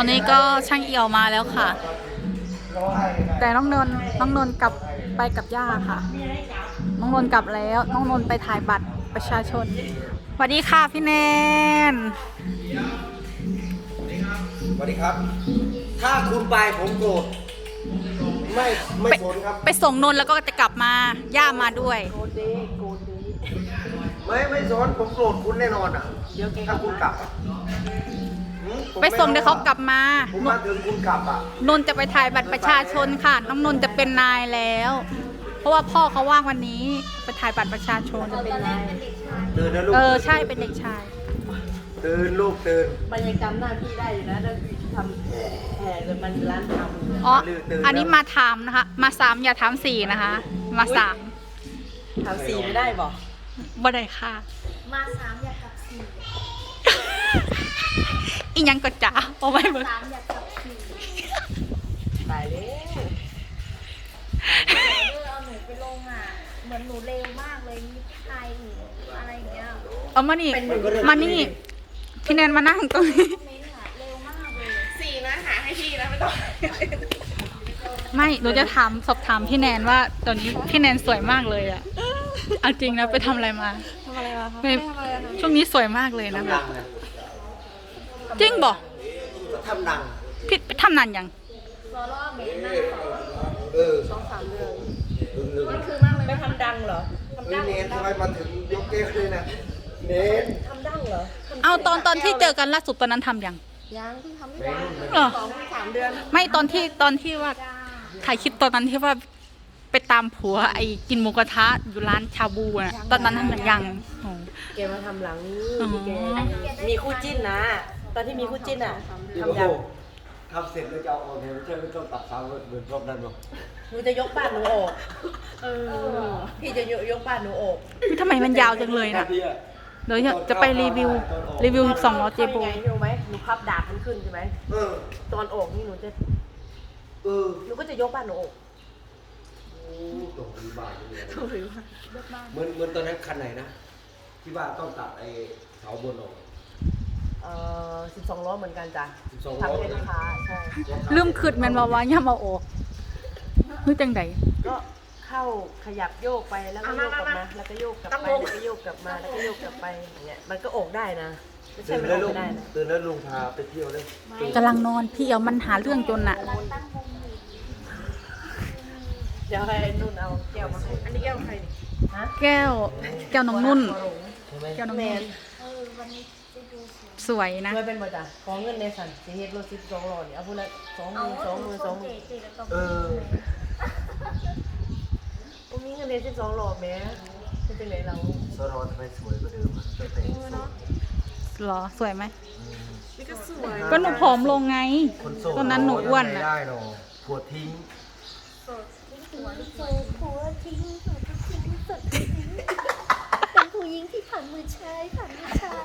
อนนี้ก็ช่างเอี่ยวมาแล้วค่ะ แต่น้องนนท์น้องนนท์กลับไปกับย่าค่ะ น้องนนท์กลับแล้วน้องนนท์ไปถ่ายบัตรประชาชนสวัสดีค่ะพี่แนนสวัสดีครับ ถ้าคุณไปผมโกรธไม่ไม่ไปสนครับ ไปส่งนนท์แล้วก็จะกลับมาย่ามาด้วย ไม่ไม่สนผมโกรธคุณแน่นอนอะถ้าคุณกลับอะหืมผม ไปส่งเดี๋ยวเขากลับมาผมมาถึงคุณกลับอะนนท์จะไปถ่ายบัตรประชาชนค่ะ น้องนนท์จะเป็นนายแล้ว เพราะว่าพ่อเขาว่างวันนี้ไปถ่ายบัตรประชาชนตื่นนะลูกเออใช่เป็นเด็กชาย ตื่นลูกตื่นมันยังจำหน้าพี่ได้อยู่นะถ้าทำแห่เลยมันร้านทำอ๋ออันนี้มาถามนะคะ มาสามอย่าถามสี่นะคะ มาสามทำสีไม่ได้บอกบ่ได้ค่ะ มาสามอยากกลับสี่ อีหยังก็จ๋าเอาไว้เบิ่งสามอยากกลับสี่ตายเลยเออเอาหนูไปลงอะ เหมือนหนูเร็วมากเลยมีไทยหนูอะไรอย่างเงี้ยเอามานี่มานี่พี่แนนมานั่งตรงนี้คอมเมนต์อะเร็วมากเลยสี่นะหาให้พี่นะไม่ต้องไม่หนูจะถามสอบถามพี่แนนว่าตอนนี้พี่แนนสวยมากเลยอะเอาจริงนะไปทำอะไรมาทำอะไรมาคะไปช่วงนี้สวยมากเลยนะแบดับงนะ จริงบอกก็ทำดังพี่ไปทำนานยังซอล่อเมนต์นั่งต่อเออสองสามเดือนลืมลืมมันคือมากเลยไม่นะทำดังเหรอเฮ้ยเนนทำไมมาถึงยกเก้เลยนะเนนทำดังเหรอทำเอาตอนตอนที่เจอกันล่าสุดตอนนั้นทำยังยังเพิ่งทำไม่เนได้นเหรอสองสามเดือนไม่ตอนที่ตอนที่ว่าถ่ายคลิปตอนนั้นที่ว่าไปตามผัวไอ้กินหมูกระทะอยู่ร้านชาบูอะตอนนั้นทำยังยังโอ้แกมาทำหลังนี้อ๋อแกมีคู่จิ้นนะ ตอนที่มีคู่จิ้นอะโอ้ทำโหยังทำเสร็จแล้วจะเอาออกเนี่ยไม่ใช่ไม่ต้องตัดซ้ำเหมือนรอบนั้นหรอกหนูจะยกบ้านหนูออกเออพี่จะยกยกบ้านหนูออกยทำไมมันยาวจังเลยน่ะพี่อะเดี๋ยวจะไปรีวิวรีวิว12ล้อเจโบทำยังไงรู้ไหมหนูพับดาบมันขึ้นใช่ไหมเออตอนออกนี่หนูจะเออหนูก็จะยกบ้านหนูออกโอ้ตกดีบาทเลยเหมือนเหมือนตอนนั้นคันไหนนะที่ว่าต้องตัดไอ้เสาบนออก เอ่อ12ล้อเหมือนกันจ้ะ12ทำให้ลูกค้าใช่ลืมคืดแมนว่าว่าย่ามาโอกคือจังใดก็เข้าขยับโยกไปแล้วก็โยกกลับมาแล้วก็โยกกลับไปแล้วก็โยกกลับมาแล้วก็โยกกลับไปอย่างเงี้ยมันก็ออกได้นะไม่ใช่ตื่นมันแล้อวอกลุงไม่ได้นะตื่นแล้วลุงพาไปเที่ยวเลยกำลังนอนพี่เอามันหาเรื่องจนน่ะตั้งวงอยู่เดี๋ยวให้นุ่นเอาแก้วมาให้อันนี้แก้วใครฮะแก้ว แก้วน้องนุ่นแก้วน้องแมนุ่นนเออ วันนี้จะดูสวยสวยนะด้วยเป็นบ่จ้ะขอเงินในสันสิเฮ็ดรถ12ล้อนี่เอาพูดละสองหเอามื่นสองหมื่นสองหเจมื่นเจแล้วก็เออผมมีเงินใน12ล้อแม้เป็นจังไดเราสรอนทำไมสวยกว่าเดิมอะตั้งแต่โสดหรอ สวยไหม นี่ก็สวยก็หนูผอมลงไง คนโสดตอนนั้นหนูอ้วนทำไงน่ะได้หรอผัวทิ้ง โสดทิ้งหัวโสดหัวทิ้งโสดทิ้งโสดทิ้งเป็นผู้หญิง ที่ผ่านมือชายผ่านมือชาย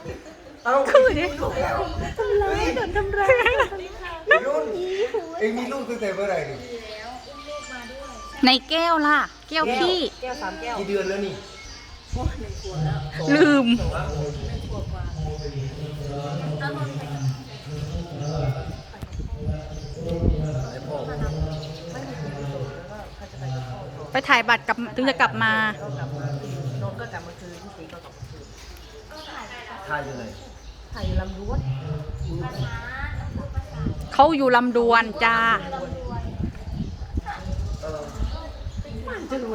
เอ้าคือดิลูกแล้วทำร้ายโดนทำร้ายโดนทำร้ายไอ้นุ่นอีหัวเอ็งมีลูกตั้งแต่เมื่อไหร่นี่แล้วอุ้มลูกมาด้วยในแก้วล่ะ แก้วพี่แก้วสามแก้วกี่เดือนแล้วนี่ลืมเอานนท์ไปกับไอ้พ่อไม่มีคนโสดแล้วก็เขาจะไปกับพ่อต่อไปถ่ายบัตรกลับถึงจะกลับมา ก็กลับมาคืนนนท์ก็กลับมาคืนพี่ตีก็กลับมาคืนก็ถ่ายกับท่าอยู่ไหนถ่ายอยู่ลำดวนภาษาต้องพูดภาษาเขาอยู่ลำดวนจ้าเราด้วยเออ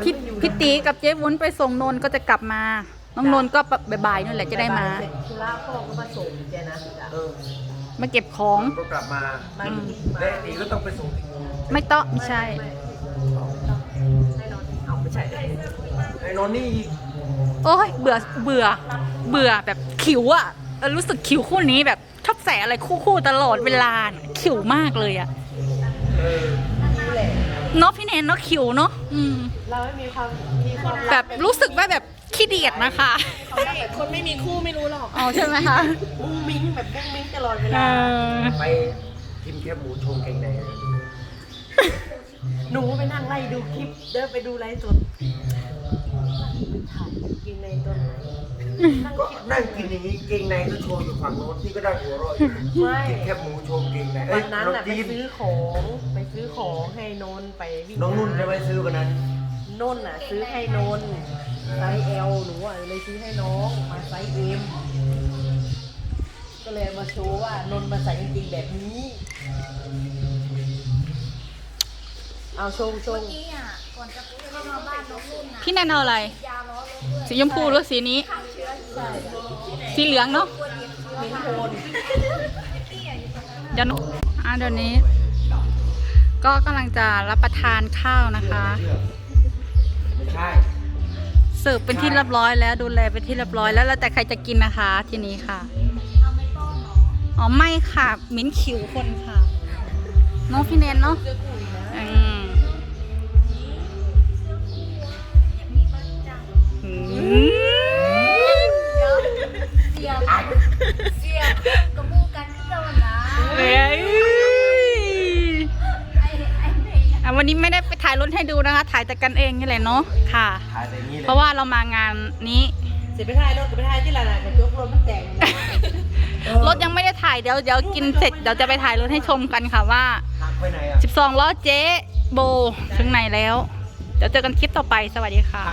พี่พี่ตีกับเจ๊วุ้นไปส่งนนท์ก็จะกลับมา น้องนนท์ก็บ่ายๆนั่นแหละจะได้มาเสร็จธุระพ่อก็มาส่งแกนะจ้ะเออมาเก็บของก็กลับมามาอีกมาและไอ้ตีก็ต้องไปส่งที่ไม่ต้องไม่ใช่ ให้นอนเอาไม่ใช่ไอ้นอนนี่อีก โอ้ยเบื่อเบื่อเบื่อแบบขิวอะเออรู้สึกขิวคู่นี้แบบชอบใส่อะไรคู่ๆตลอดเวลาน่ะขิวมากเลยอะเออนี่แหละเนาะพี่แนนเนาะขิวเนาะอืมเราไม่มีความมีความแบบรู้สึกว่าแบบขี้เดียดนะคะคนไม่มีคู่ไม่รู้หรอกอ๋อใช่ไหมคะมุ้งมิ้งแบบมุ้งมิ้งตลอดเวเอลาอไปกินแคบหมูโชว์เก่งไหนหนูไปนั่งไล่ดูคลิปเดินไปดูไลฟ์สด ถ่ายกางเกงในตัวไหนนั่งก็คิดนั่งกินอย่างนี้เกงในก็โชว์อยู่ฝั่งโน้นพี่ก็ได้หัวเราะอยู่ไม่กินแคบหมูโชว์เกงในเอ้วัยนนั้นน้องน่ะไปจีนซื้อของไปซื้อของให้นนท์ไปวิ่งน้องนุ่นจะไปซื้อวันนั้น นนท์น่ะซื้อให้นนท์ไซส์ L หนูอะเลยซื้อให้น้องมาไซส์ M ก็เลยมาโชว์ว่านนท์มาใส่กางเกงแบบนี้ เอาโชว์โชว์เมื่อกี้อะ ก่อนจะเข้ามาบ้านน้องนุ่นนะพี่แนนเอาอะไร ยาล้อรถด้วยสีชมพูหรือสีนี้ สีเหลืองเนาะมิ้นโทนเดี๋ยวหนูอะเดี๋ยวนี้ ก็กำลังจะรับประทานข้าวนะคะ ไม่ใช่เสิร์ฟเป็นที่เรียบร้อยแล้วดูแลเป็นที่เรียบร้อยแล้วแล้วแต่ใครจะกินนะคะ ทีนี้ค่ะ เอาไม่ป้อนเหรออ๋อไม่ค่ะมิ้นขิวคนค่ะ น้องพี่เนนเนาะอืม เดี๋ยวเสียบเสียบกระมูกันที่เรานะเอ้ยไอ้ไอ้ไอ้อะวันนี้ไม่ได้ไปถ่ายรถให้ดูนะคะ ถ่ายแต่กันเองนี่แหละเนาะค่ะ ถ่ายแต่นี้เลยเพราะว่าเรามางานนี้เสียไปถ่ายรถกับไปถ่ายที่ร้านกระจกรถมันแต่งนะรถยังไม่ได้ถ่ายเดี๋ยวเดี๋ยวกินเสร็จเดี๋ยวจะไปถ่ายรถให้ชมกันค่ะว่า หักไปไหนอะ 12ล้อเจ๊โบถึงไหนแล้ว เดี๋ยวเจอกันคลิปต่อไปสวัสดีค่ะ